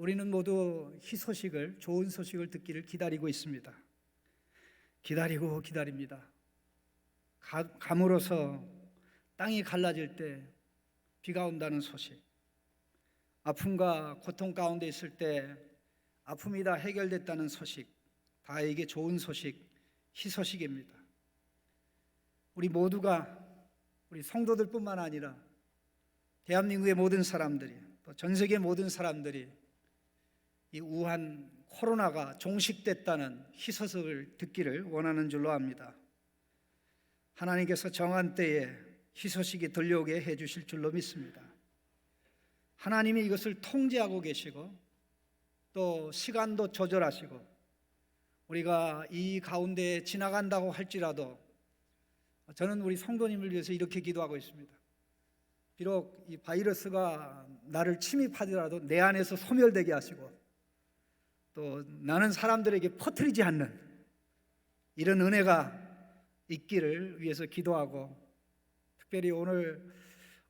우리는 모두 희소식을 좋은 소식을 듣기를 기다리고 있습니다. 기다리고 기다립니다. 가, 감으로서 땅이 갈라질 때 비가 온다는 소식. 아픔과 고통 가운데 있을 때 아픔이 다 해결됐다는 소식. 다에게 좋은 소식, 희소식입니다. 우리 모두가 우리 성도들뿐만 아니라 대한민국의 모든 사람들이 또 전 세계 모든 사람들이 이 우한 코로나가 종식됐다는 희소식을 듣기를 원하는 줄로 압니다. 하나님께서 정한 때에 희소식이 들려오게 해 주실 줄로 믿습니다. 하나님이 이것을 통제하고 계시고 또 시간도 조절하시고 우리가 이 가운데 지나간다고 할지라도 저는 우리 성도님을 위해서 이렇게 기도하고 있습니다. 비록 이 바이러스가 나를 침입하더라도 내 안에서 소멸되게 하시고 또 나는 사람들에게 퍼뜨리지 않는 이런 은혜가 있기를 위해서 기도하고 특별히 오늘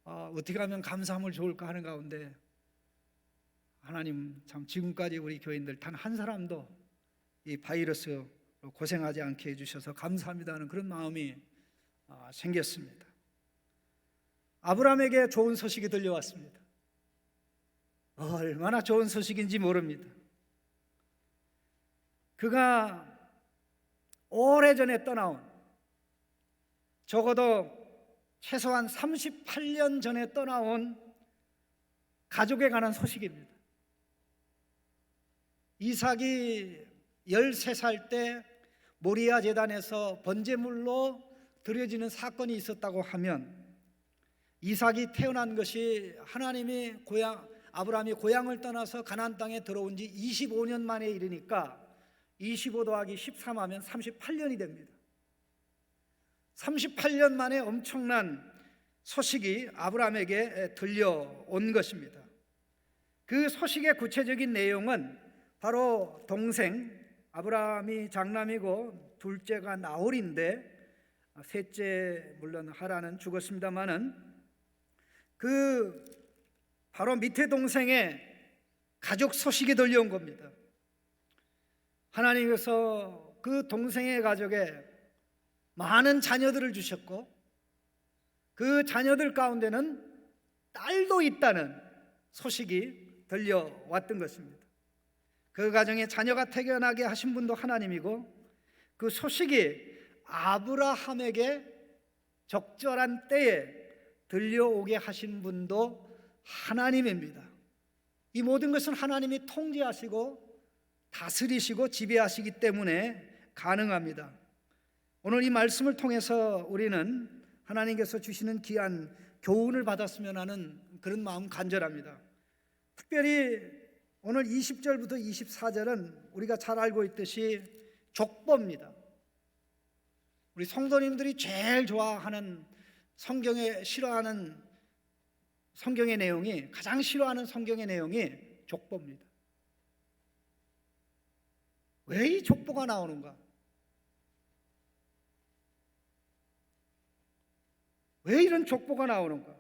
어, 어떻게 하면 감사하면 좋을까 하는 가운데 하나님 참 지금까지 우리 교인들 단 한 사람도 이 바이러스 고생하지 않게 해주셔서 감사합니다 하는 그런 마음이 어, 생겼습니다. 아브라함에게 좋은 소식이 들려왔습니다. 얼마나 좋은 소식인지 모릅니다. 그가 오래전에 떠나온 적어도 최소한 38년 전에 떠나온 가족에 관한 소식입니다. 이삭이 13살 때 모리아 재단에서 번제물로 드려지는 사건이 있었다고 하면 이삭이 태어난 것이 하나님이 고향 아브라함이 고향을 떠나서 가나안 땅에 들어온 지 25년 만에 이르니까 25 더하기 13 하면 38년이 됩니다. 38년 만에 엄청난 소식이 아브라함에게 들려온 것입니다. 그 소식의 구체적인 내용은 바로 동생 아브라함이 장남이고 둘째가 나홀인데 셋째 물론 하라는 죽었습니다마는 그 바로 밑에 동생의 가족 소식이 들려온 겁니다. 하나님께서 그 동생의 가족에 많은 자녀들을 주셨고 그 자녀들 가운데는 딸도 있다는 소식이 들려왔던 것입니다. 그 가정에 자녀가 태어나게 하신 분도 하나님이고 그 소식이 아브라함에게 적절한 때에 들려오게 하신 분도 하나님입니다. 이 모든 것은 하나님이 통제하시고 다스리시고 지배하시기 때문에 가능합니다. 오늘 이 말씀을 통해서 우리는 하나님께서 주시는 귀한 교훈을 받았으면 하는 그런 마음 간절합니다. 특별히 오늘 20절부터 24절은 우리가 잘 알고 있듯이 족보입니다. 우리 성도님들이 제일 좋아하는 성경에 싫어하는 성경의 내용이 가장 싫어하는 성경의 내용이 족보입니다. 왜 이 족보가 나오는가? 왜 이런 족보가 나오는가?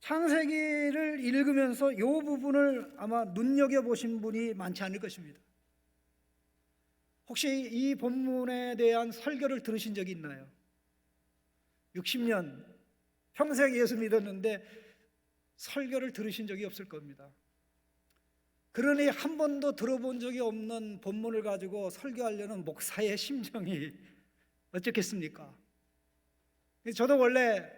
창세기를 읽으면서 이 부분을 아마 눈여겨 보신 분이 많지 않을 것입니다. 혹시 이 본문에 대한 설교를 들으신 적이 있나요? 60년 평생 예수 믿었는데 설교를 들으신 적이 없을 겁니다. 그러니 한 번도 들어본 적이 없는 본문을 가지고 설교하려는 목사의 심정이 어떻겠습니까? 저도 원래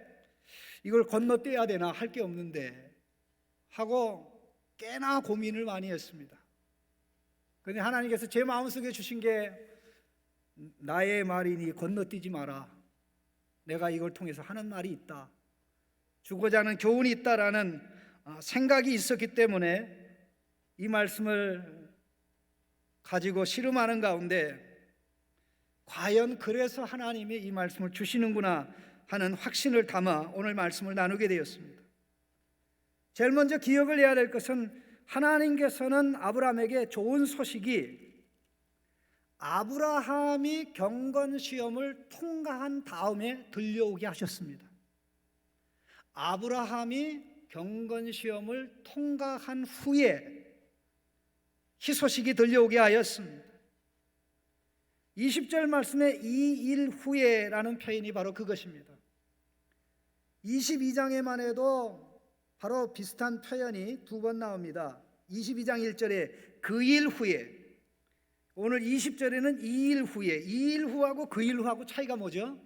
이걸 건너뛰어야 되나 할 게 없는데 하고 꽤나 고민을 많이 했습니다. 그런데 하나님께서 제 마음속에 주신 게 나의 말이니 건너뛰지 마라. 내가 이걸 통해서 하는 말이 있다. 주고자 하는 교훈이 있다라는 아, 생각이 있었기 때문에 이 말씀을 가지고 씨름하는 가운데 과연 그래서 하나님이 이 말씀을 주시는구나 하는 확신을 담아 오늘 말씀을 나누게 되었습니다. 제일 먼저 기억을 해야 될 것은 하나님께서는 아브라함에게 좋은 소식이 아브라함이 경건 시험을 통과한 다음에 들려오게 하셨습니다. 아브라함이 경건 시험을 통과한 후에 희소식이 들려오게 하였습니다. 20절 말씀에 이 일 후에라는 표현이 바로 그것입니다. 22장에만 해도 바로 비슷한 표현이 두 번 나옵니다. 22장 1절에 그 일 후에 오늘 20절에는 이 일 후에 이 일 후하고 그 일 후하고 차이가 뭐죠?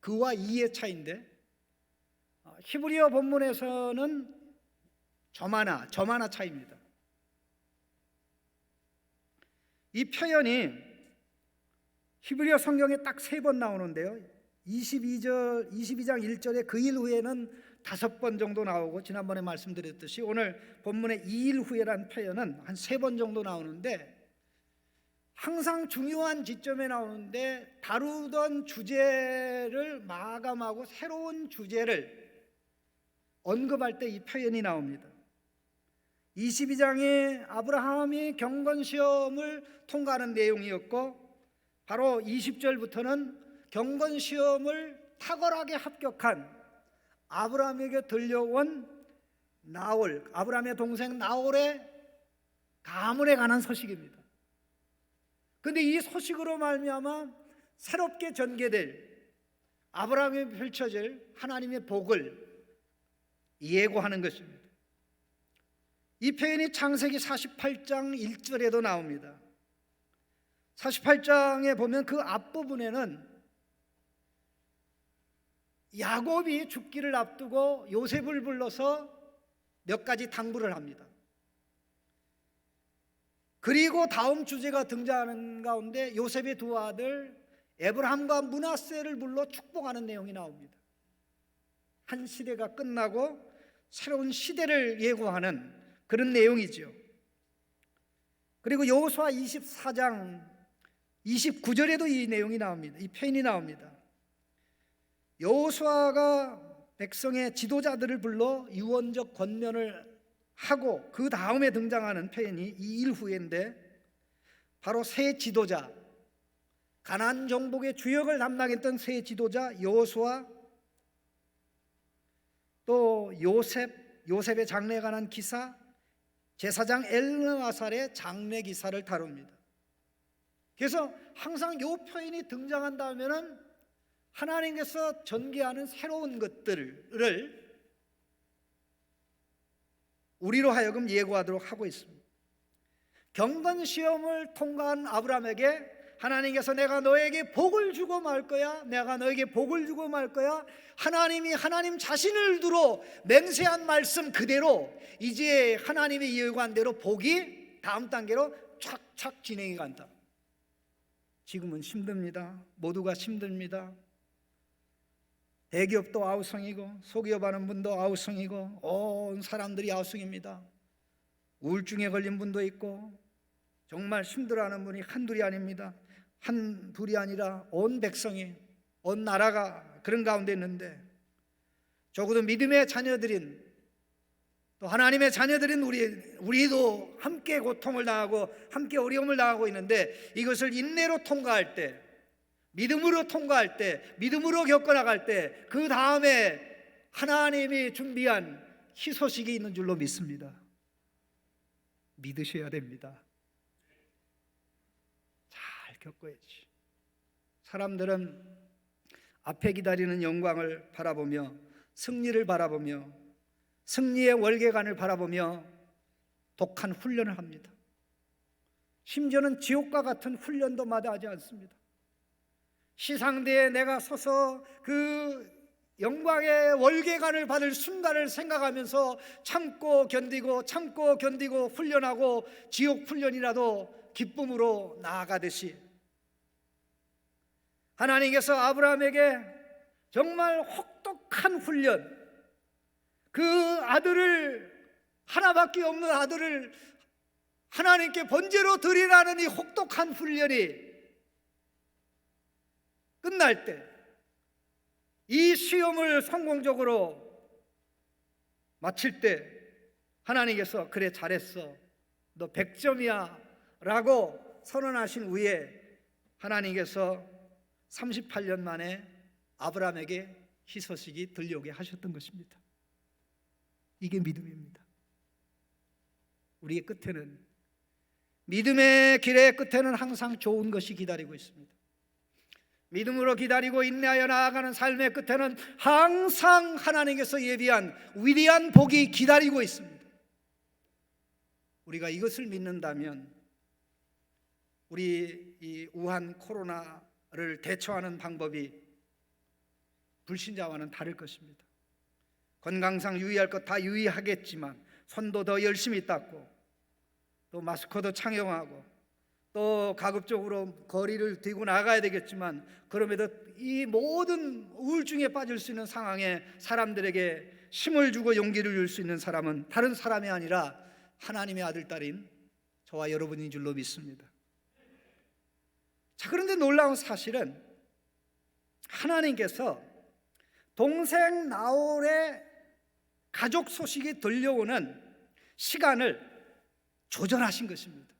그와 이의 차인데 어, 히브리어 본문에서는 저마나 저마나 차입니다. 이 표현이 히브리어 성경에 딱 세 번 나오는데요. 22절 22장 1절에 그 일 후에는 다섯 번 정도 나오고 지난번에 말씀드렸듯이 오늘 본문의 이 일 후에란 표현은 한 세 번 정도 나오는데 항상 중요한 지점에 나오는데 다루던 주제를 마감하고 새로운 주제를 언급할 때 이 표현이 나옵니다. 22장에 아브라함이 경건 시험을 통과하는 내용이었고 바로 20절부터는 경건 시험을 탁월하게 합격한 아브라함에게 들려온 나홀, 아브라함의 동생 나홀의 가문에 관한 소식입니다. 근데 이 소식으로 말미암아 새롭게 전개될 아브라함에 펼쳐질 하나님의 복을 예고하는 것입니다. 이 표현이 창세기 48장 1절에도 나옵니다. 48장에 보면 그 앞부분에는 야곱이 죽기를 앞두고 요셉을 불러서 몇 가지 당부를 합니다. 그리고 다음 주제가 등장하는 가운데 요셉의 두 아들 에브라함과 문하세를 불러 축복하는 내용이 나옵니다. 한 시대가 끝나고 새로운 시대를 예고하는 그런 내용이죠. 그리고 여호수아 24장 29절에도 이 내용이 나옵니다. 이 표현이 나옵니다. 여호수아가 백성의 지도자들을 불러 유언적 권면을 하고 그 다음에 등장하는 표현이 이 일 후인데 바로 새 지도자 가나안 정복의 주역을 담당했던 새 지도자 여호수아 또 요셉 요셉의 장래에 관한 기사 제사장 엘르아살의 장례 기사를 다룹니다. 그래서 항상 요 표현이 등장한다면은 하나님께서 전개하는 새로운 것들을 우리로 하여금 예고하도록 하고 있습니다. 경건 시험을 통과한 아브라함에게 하나님께서 내가 너에게 복을 주고 말 거야. 내가 너에게 복을 주고 말 거야. 하나님이 하나님 자신을 두로 맹세한 말씀 그대로 이제 하나님의 예고한대로 복이 다음 단계로 착착 진행이 간다. 지금은 힘듭니다. 모두가 힘듭니다. 대기업도 아우성이고 소기업 하는 분도 아우성이고 온 사람들이 아우성입니다. 우울증에 걸린 분도 있고 정말 힘들어하는 분이 한둘이 아닙니다. 한 둘이 아니라 온 백성이 온 나라가 그런 가운데 있는데 적어도 믿음의 자녀들인 또 하나님의 자녀들인 우리 우리도 함께 고통을 당하고 함께 어려움을 당하고 있는데 이것을 인내로 통과할 때 믿음으로 통과할 때 믿음으로 겪어 나갈 때 그 다음에 하나님이 준비한 희소식이 있는 줄로 믿습니다. 믿으셔야 됩니다. 잘 겪어야지. 사람들은 앞에 기다리는 영광을 바라보며 승리를 바라보며 승리의 월계관을 바라보며 독한 훈련을 합니다. 심지어는 지옥과 같은 훈련도 마다하지 않습니다. 시상대에 내가 서서 그 영광의 월계관을 받을 순간을 생각하면서 참고 견디고 참고 견디고 훈련하고 지옥 훈련이라도 기쁨으로 나아가듯이 하나님께서 아브라함에게 정말 혹독한 훈련 그 아들을 하나밖에 없는 아들을 하나님께 번제로 드리라는 이 혹독한 훈련이 끝날 때 이 시험을 성공적으로 마칠 때 하나님께서 그래 잘했어. 너 100점이야 라고 선언하신 후에 하나님께서 38년 만에 아브라함에게 희소식이 들려오게 하셨던 것입니다. 이게 믿음입니다. 우리의 끝에는 믿음의 길의 끝에는 항상 좋은 것이 기다리고 있습니다. 믿음으로 기다리고 인내하여 나아가는 삶의 끝에는 항상 하나님께서 예비한 위대한 복이 기다리고 있습니다. 우리가 이것을 믿는다면 우리 이 우한 코로나 를 대처하는 방법이 불신자와는 다를 것입니다. 건강상 유의할 것 다 유의하겠지만 손도 더 열심히 닦고 또 마스크도 착용하고 또 가급적으로 거리를 두고 나가야 되겠지만 그럼에도 이 모든 우울증에 빠질 수 있는 상황에 사람들에게 힘을 주고 용기를 줄 수 있는 사람은 다른 사람이 아니라 하나님의 아들 딸인 저와 여러분인 줄로 믿습니다. 자 그런데 놀라운 사실은 하나님께서 동생 나홀의 가족 소식이 들려오는 시간을 조절하신 것입니다.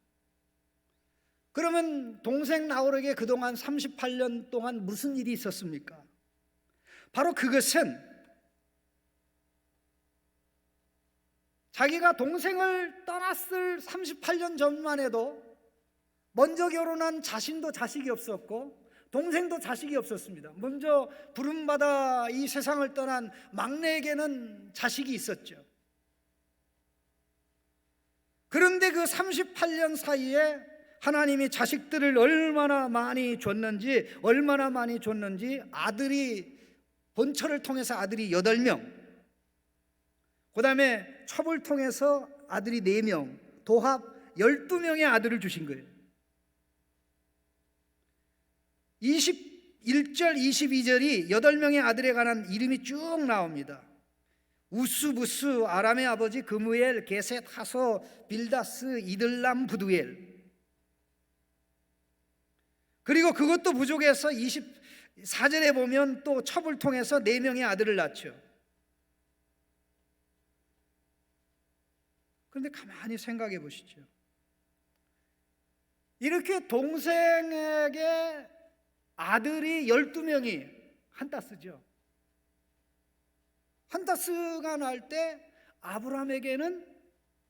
그러면 동생 나홀에게 그동안 38년 동안 무슨 일이 있었습니까? 바로 그것은 자기가 동생을 떠났을 38년 전만 해도 먼저 결혼한 자신도 자식이 없었고 동생도 자식이 없었습니다. 먼저 부름받아 이 세상을 떠난 막내에게는 자식이 있었죠. 그런데 그 38년 사이에 하나님이 자식들을 얼마나 많이 줬는지 얼마나 많이 줬는지 아들이 본처를 통해서 아들이 8명 그 다음에 첩을 통해서 아들이 4명 도합 12명의 아들을 주신 거예요 21절 22절이 8명의 아들에 관한 이름이 쭉 나옵니다 우스부스 아람의 아버지 그무엘 게셋 하소 빌다스 이들람 부두엘 그리고 그것도 부족해서 24절에 보면 또 첩을 통해서 네 명의 아들을 낳죠. 그런데 가만히 생각해 보시죠. 이렇게 동생에게 아들이 12명이 한따스죠. 한따스가 날 때 아브라함에게는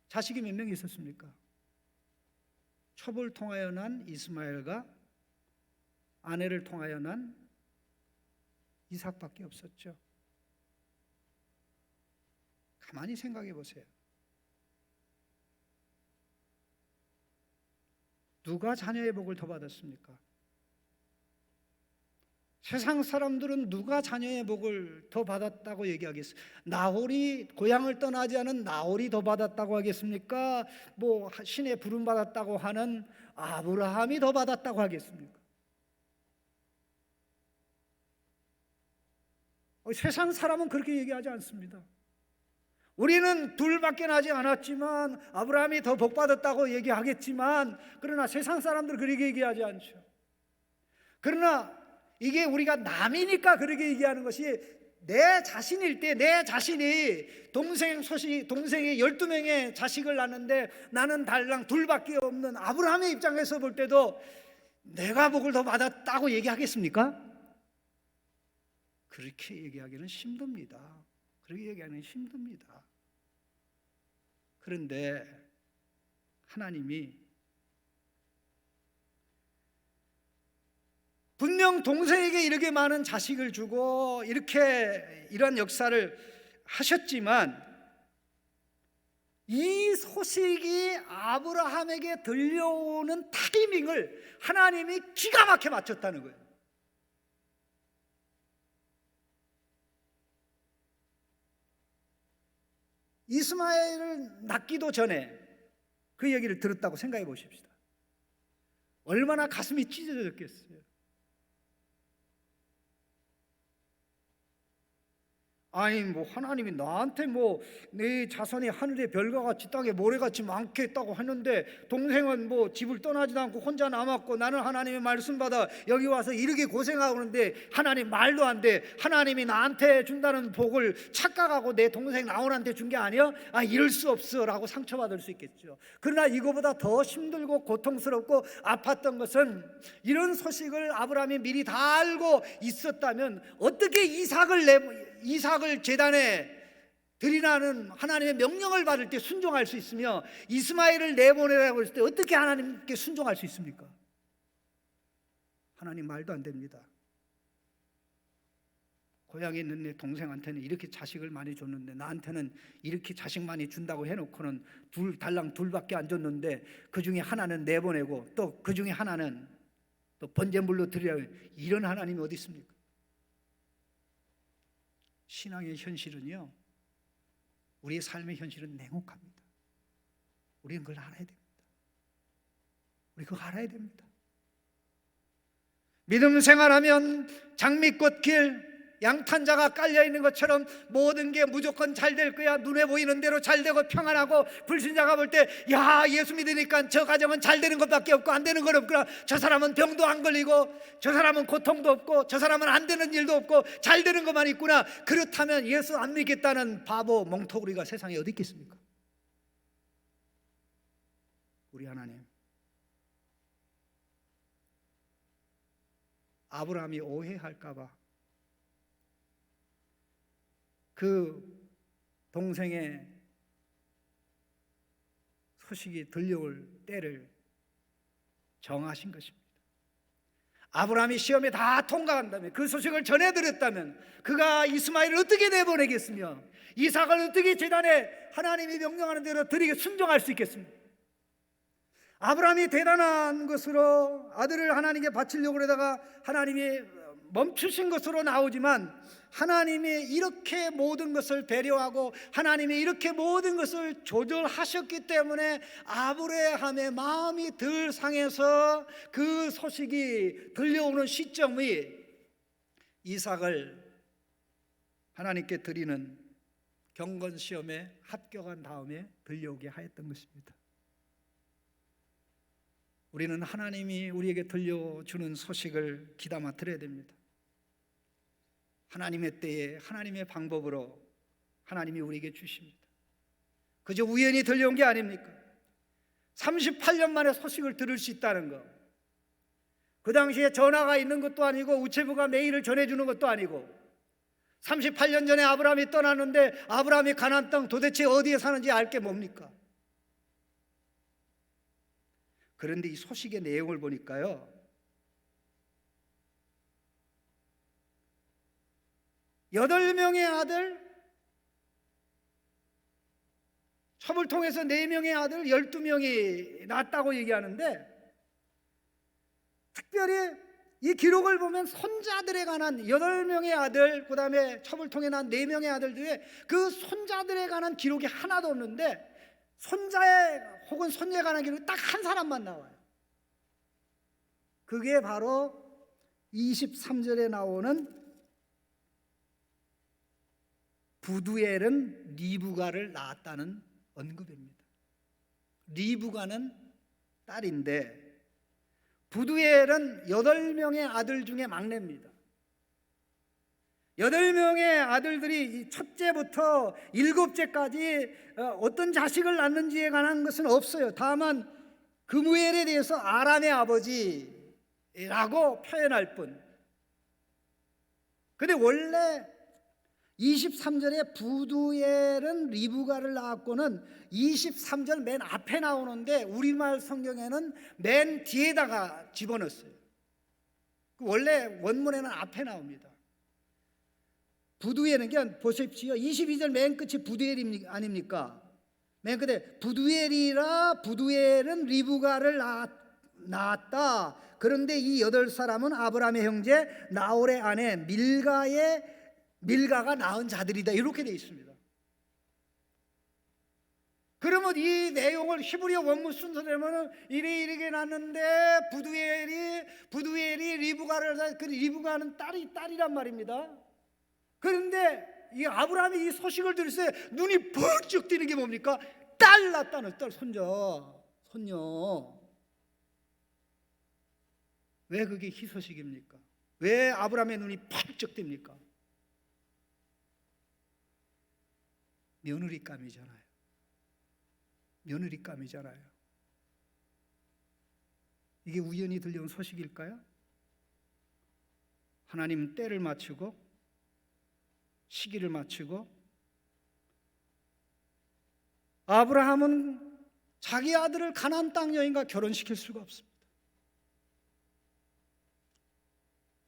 자식이 몇명 있었습니까? 첩을 통하여 난 이스마엘과 아내를 통하여 난 이삭밖에 없었죠. 가만히 생각해 보세요. 누가 자녀의 복을 더 받았습니까? 세상 사람들은 누가 자녀의 복을 더 받았다고 얘기하겠어요? 나홀이 고향을 떠나지 않은 나홀이 더 받았다고 하겠습니까? 뭐 신의 부름 받았다고 하는 아브라함이 더 받았다고 하겠습니까? 어, 세상 사람은 그렇게 얘기하지 않습니다. 우리는 둘밖에 나지 않았지만 아브라함이 더 복받았다고 얘기하겠지만 그러나 세상 사람들은 그렇게 얘기하지 않죠. 그러나 이게 우리가 남이니까 그렇게 얘기하는 것이 내 자신일 때 내 자신이 동생 소식 동생이 12명의 자식을 낳는데 나는 달랑 둘밖에 없는 아브라함의 입장에서 볼 때도 내가 복을 더 받았다고 얘기하겠습니까? 그렇게 얘기하기는 힘듭니다. 그렇게 얘기하기는 힘듭니다. 그런데 하나님이 분명 동생에게 이렇게 많은 자식을 주고 이렇게 이런 역사를 하셨지만 이 소식이 아브라함에게 들려오는 타이밍을 하나님이 기가 막혀 맞췄다는 거예요. 이스마엘을 낳기도 전에 그 얘기를 들었다고 생각해 보십시다. 얼마나 가슴이 찢어졌겠어요. 아니 뭐 하나님이 나한테 뭐 내 자손이 하늘의 별과 같이 땅에 모래같이 많겠다고 했는데 동생은 뭐 집을 떠나지도 않고 혼자 남았고 나는 하나님의 말씀 받아 여기 와서 이렇게 고생하고 있는데 하나님 말도 안 돼. 하나님이 나한테 준다는 복을 착각하고 내 동생 나온한테 준 게 아니야? 아 이럴 수 없어라고 상처받을 수 있겠죠. 그러나 이거보다 더 힘들고 고통스럽고 아팠던 것은 이런 소식을 아브라함이 미리 다 알고 있었다면 어떻게 이삭을 내 이삭을 제단에 드리라는 하나님의 명령을 받을 때 순종할 수 있으며 이스마엘을 내보내라고 했을 때 어떻게 하나님께 순종할 수 있습니까? 하나님 말도 안 됩니다. 고향에 있는 내 동생한테는 이렇게 자식을 많이 줬는데 나한테는 이렇게 자식 많이 준다고 해놓고는 둘 달랑 둘밖에 안 줬는데 그 중에 하나는 내보내고 또 그 중에 하나는 또 번제물로 드리라고 이런 하나님이 어디 있습니까? 신앙의 현실은요. 우리의 삶의 현실은 냉혹합니다. 우리는 그걸 알아야 됩니다. 우리 그거 알아야 됩니다. 믿음 생활하면 장미꽃 길 양탄자가 깔려 있는 것처럼 모든 게 무조건 잘 될 거야. 눈에 보이는 대로 잘 되고 평안하고 불신자가 볼 때 야, 예수 믿으니까 저 가정은 잘 되는 것밖에 없고 안 되는 건 없구나. 저 사람은 병도 안 걸리고 저 사람은 고통도 없고 저 사람은 안 되는 일도 없고 잘 되는 것만 있구나. 그렇다면 예수 안 믿겠다는 바보 멍텅구리가 세상에 어디 있겠습니까? 우리 하나님 아브라함이 오해할까봐 그 동생의 소식이 들려올 때를 정하신 것입니다. 아브라함이 시험에 다 통과한다면 그 소식을 전해드렸다면 그가 이스마엘을 어떻게 내보내겠으며 이삭을 어떻게 재단에 하나님이 명령하는 대로 드리게 순종할 수 있겠습니까? 아브라함이 대단한 것으로 아들을 하나님께 바치려고 그러다가 하나님이 멈추신 것으로 나오지만 하나님이 이렇게 모든 것을 배려하고 하나님이 이렇게 모든 것을 조절하셨기 때문에 아브라함의 마음이 덜 상해서 그 소식이 들려오는 시점이 이삭을 하나님께 드리는 경건 시험에 합격한 다음에 들려오게 하였던 것입니다. 우리는 하나님이 우리에게 들려주는 소식을 귀담아 들어야 됩니다. 하나님의 때에 하나님의 방법으로 하나님이 우리에게 주십니다. 그저 우연히 들려온 게 아닙니까? 38년 만에 소식을 들을 수 있다는 거. 그 당시에 전화가 있는 것도 아니고 우체부가 메일을 전해주는 것도 아니고 38년 전에 아브라함이 떠났는데 아브라함이 가나안 땅 도대체 어디에 사는지 알게 뭡니까? 그런데 이 소식의 내용을 보니까요. 여덟 명의 아들, 첩을 통해서 네 명의 아들, 열두 명이 낳았다고 얘기하는데 특별히 이 기록을 보면 손자들에 관한 여덟 명의 아들, 그 다음에 첩을 통해 난 네 명의 아들 중에 그 손자들에 관한 기록이 하나도 없는데 손자의 혹은 손녀에 관한 기록이 딱 한 사람만 나와요. 그게 바로 23절에 나오는 부두엘은 리브가를 낳았다는 언급입니다. 리브가는 딸인데 부두엘은 여덟 명의 아들 중에 막내입니다. 여덟 명의 아들들이 첫째부터 일곱째까지 어, 어떤 자식을 낳는지에 관한 것은 없어요. 다만 그무엘에 대해서 아람의 아버지라고 표현할 뿐. 근데 원래 23절에 부두엘은 리브가를 낳았고는 23절 맨 앞에 나오는데 우리말 성경에는 맨 뒤에다가 집어넣었어요. 그 원래 원문에는 앞에 나옵니다. 부두엘은 보십시오. 22절 맨 끝이 부두엘 아닙니까? 맨 끝에 부두엘이라 부두엘은 리브가를 낳았다. 그런데 이 여덟 사람은 아브라함의 형제 나홀의 아내 밀가의 밀가가 낳은 자들이다 이렇게 되어 있습니다. 그러면 이 내용을 히브리어 원문 순서대로는 이리 이리게 낳는데 부두엘이 부두엘이 리브가를 그 리브가는 딸이 딸이란 말입니다. 그런데 이 아브라함이 이 소식을 들었을 때 눈이 번쩍 뜨는 게 뭡니까? 딸 낳았다는 딸 손자 손녀 왜 그게 희소식입니까? 왜 아브라함의 눈이 번쩍 뜹니까? 며느리감이잖아요. 며느리감이잖아요. 이게 우연히 들려온 소식일까요? 하나님 때를 맞추고 시기를 맞추고 아브라함은 자기 아들을 가나안 땅 여인과 결혼시킬 수가 없습니다.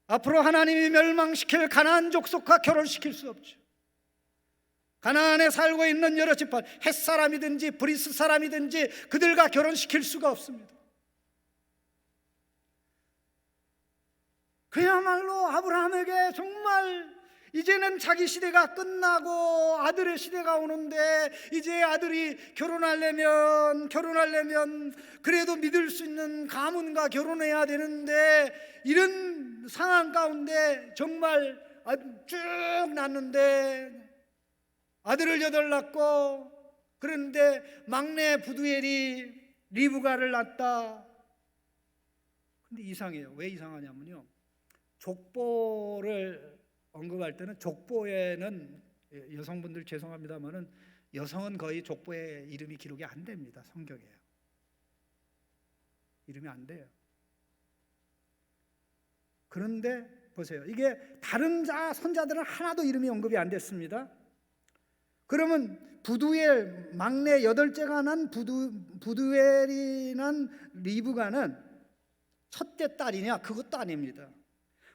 앞으로 하나님이 멸망시킬 가나안 족속과 결혼시킬 수 없죠. 가나안에 살고 있는 여러 지파 헷 사람이든지 브리스 사람이든지 그들과 결혼시킬 수가 없습니다. 그야말로 아브라함에게 정말 이제는 자기 시대가 끝나고 아들의 시대가 오는데 이제 아들이 결혼하려면 결혼하려면 그래도 믿을 수 있는 가문과 결혼해야 되는데 이런 상황 가운데 정말 아, 쭉 났는데 아들을 여덟 낳고 그런데 막내 부두엘이 리브가를 낳았다. 근데 이상해요. 왜 이상하냐면요. 족보를 언급할 때는 족보에는 예, 여성분들 죄송합니다만은 여성은 거의 족보에 이름이 기록이 안 됩니다. 성경에요. 이름이 안 돼요. 그런데 보세요. 이게 다른 자 선자들은 하나도 이름이 언급이 안 됐습니다. 그러면 부두엘 막내 여덟째가 난 부두 부두엘이 난 리브가는 첫째 딸이냐? 그것도 아닙니다.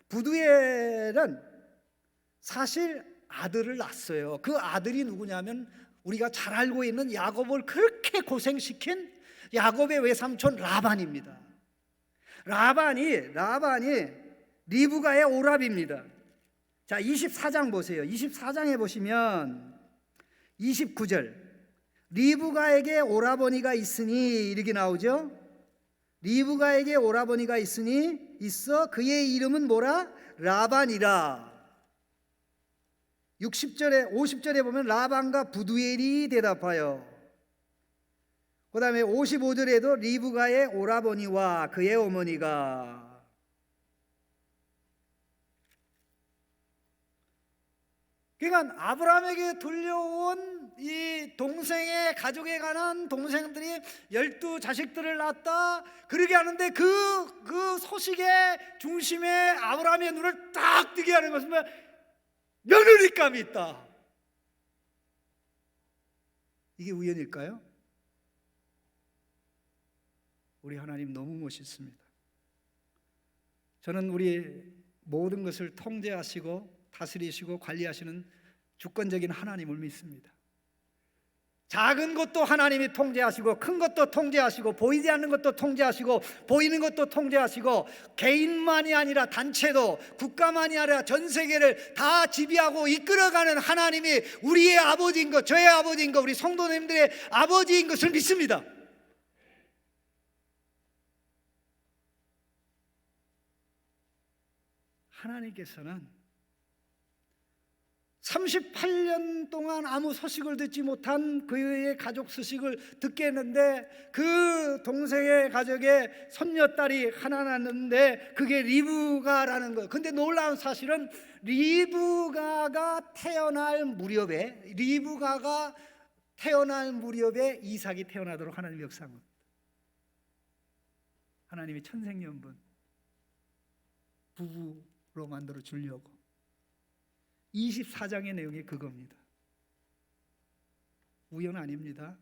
부두엘은 사실 아들을 낳았어요. 그 아들이 누구냐면 우리가 잘 알고 있는 야곱을 그렇게 고생시킨 야곱의 외삼촌 라반입니다. 라반이 라반이 리브가의 오랍입니다. 자, 24장 보세요. 24장에 보시면 29절 리브가에게 오라버니가 있으니 이렇게 나오죠. 리브가에게 오라버니가 있으니 있어 그의 이름은 뭐라? 라반이라. 60절에 50절에 보면 라반과 부두엘이 대답하여 그 다음에 55절에도 리브가의 오라버니와 그의 어머니가 그러니까 아브라함에게 들려온 이 동생의 가족에 관한 동생들이 열두 자식들을 낳았다 그러게 하는데 그, 그 소식의 중심에 아브라함의 눈을 딱 뜨게 하는 것은? 며느리감이 있다 이게 우연일까요? 우리 하나님 너무 멋있습니다 저는 우리 모든 것을 통제하시고 다스리시고 관리하시는 주권적인 하나님을 믿습니다. 작은 것도 하나님이 통제하시고 큰 것도 통제하시고 보이지 않는 것도 통제하시고 보이는 것도 통제하시고 개인만이 아니라 단체도 국가만이 아니라 전 세계를 다 지배하고 이끌어가는 하나님이 우리의 아버지인 것, 저의 아버지인 것, 우리 성도님들의 아버지인 것을 믿습니다. 하나님께서는 38년 동안 아무 소식을 듣지 못한 그의 가족 소식을 듣게 했는데 그 동생의 가족에 손녀딸이 하나 낳는데 그게 리브가라는 거예요. 근데 놀라운 사실은 리브가가 태어날 무렵에 리브가가 태어날 무렵에 이삭이 태어나도록 하나님 역사한 겁니다. 하나님이 천생연분 부부로 만들어 주려고 24장의 내용이 그겁니다. 우연 아닙니다.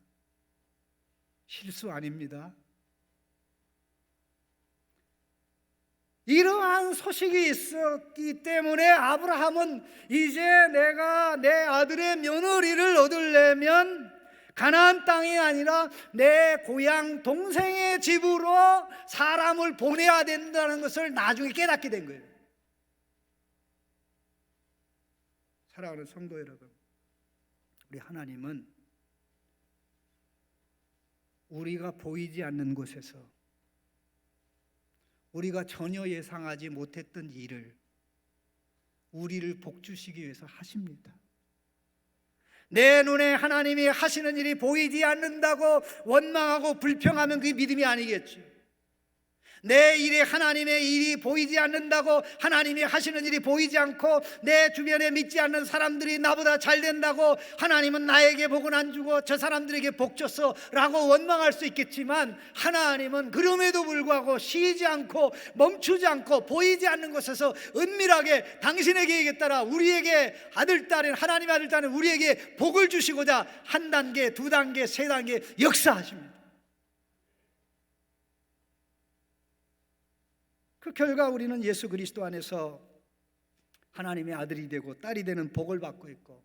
실수 아닙니다. 이러한 소식이 있었기 때문에 아브라함은 이제 내가 내 아들의 며느리를 얻으려면 가나안 땅이 아니라 내 고향 동생의 집으로 사람을 보내야 된다는 것을 나중에 깨닫게 된 거예요. 사랑하는 성도 여러분, 우리 하나님은 우리가 보이지 않는 곳에서 우리가 전혀 예상하지 못했던 일을 우리를 복주시기 위해서 하십니다. 내 눈에 하나님이 하시는 일이 보이지 않는다고 원망하고 불평하면 그게 믿음이 아니겠죠. 내 일에 하나님의 일이 보이지 않는다고 하나님이 하시는 일이 보이지 않고 내 주변에 믿지 않는 사람들이 나보다 잘 된다고 하나님은 나에게 복은 안 주고 저 사람들에게 복 줬어 라고 원망할 수 있겠지만 하나님은 그럼에도 불구하고 쉬지 않고 멈추지 않고 보이지 않는 곳에서 은밀하게 계획에 따라. 우리에게 아들 딸인 하나님의 아들 딸인 우리에게 복을 주시고자 한 단계 두 단계 세 단계 역사하십니다 그 결과 우리는 예수 그리스도 안에서 하나님의 아들이 되고 딸이 되는 복을 받고 있고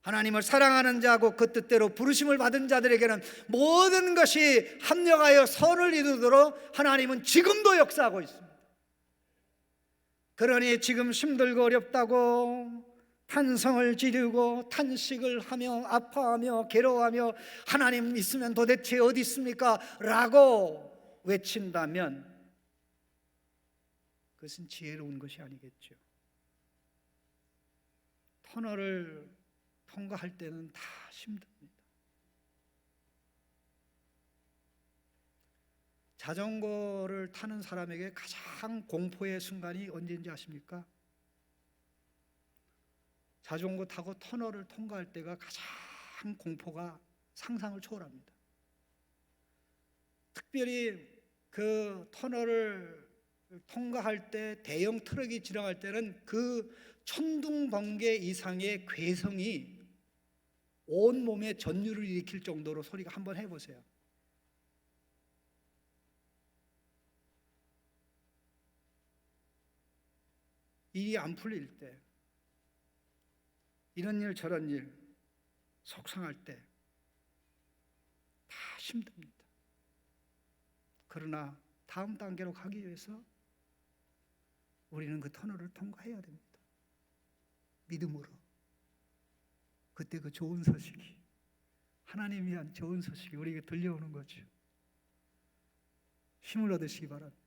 하나님을 사랑하는 자고 그 뜻대로 부르심을 받은 자들에게는 모든 것이 합력하여 선을 이루도록 하나님은 지금도 역사하고 있습니다. 그러니 지금 힘들고 어렵다고 탄성을 지르고 탄식을 하며 아파하며 괴로워하며 하나님 있으면 도대체 어디 있습니까? 라고 외친다면 그것은 지혜로운 것이 아니겠죠. 터널을 통과할 때는 다 힘듭니다. 자전거를 타는 사람에게 가장 공포의 순간이 언제인지 아십니까? 자전거 타고 터널을 통과할 때가 가장 공포가 상상을 초월합니다. 특별히 그 터널을 통과할 때 대형 트럭이 지나갈 때는 그 천둥 번개 이상의 괴성이 온 몸에 전율을 일으킬 정도로 소리가 한번 해보세요. 일이 안 풀릴 때, 이런 일 저런 일 속상할 때 다 힘듭니다. 그러나 다음 단계로 가기 위해서 우리는 그 터널을 통과해야 됩니다. 믿음으로. 그때 그 좋은 소식이 하나님 위한 좋은 소식이 우리에게 들려오는 거죠. 힘을 얻으시기 바랍니다.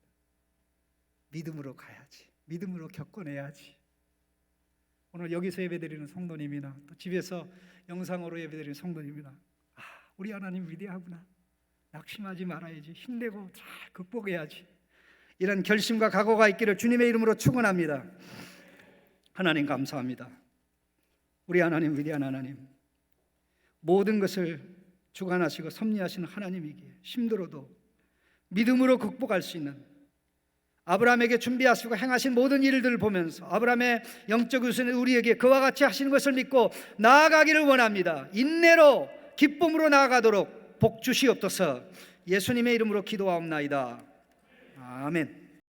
믿음으로 가야지. 믿음으로 겪어내야지. 오늘 여기서 예배드리는 성도님이나 또 집에서 영상으로 예배드리는 성도님이나 아, 우리 하나님 위대하구나. 낙심하지 말아야지. 힘내고 잘 극복해야지. 이런 결심과 각오가 있기를 주님의 이름으로 축원합니다. 하나님 감사합니다. 우리 하나님 위대한 하나님. 모든 것을 주관하시고 섭리하시는 하나님이기에 힘들어도 믿음으로 극복할 수 있는 아브라함에게 준비하시고 행하신 모든 일들을 보면서 아브라함의 영적 우선은 우리에게 그와 같이 하시는 것을 믿고 나아가기를 원합니다. 인내로 기쁨으로 나아가도록 복 주시옵소서. 예수님의 이름으로 기도하옵나이다. 아멘.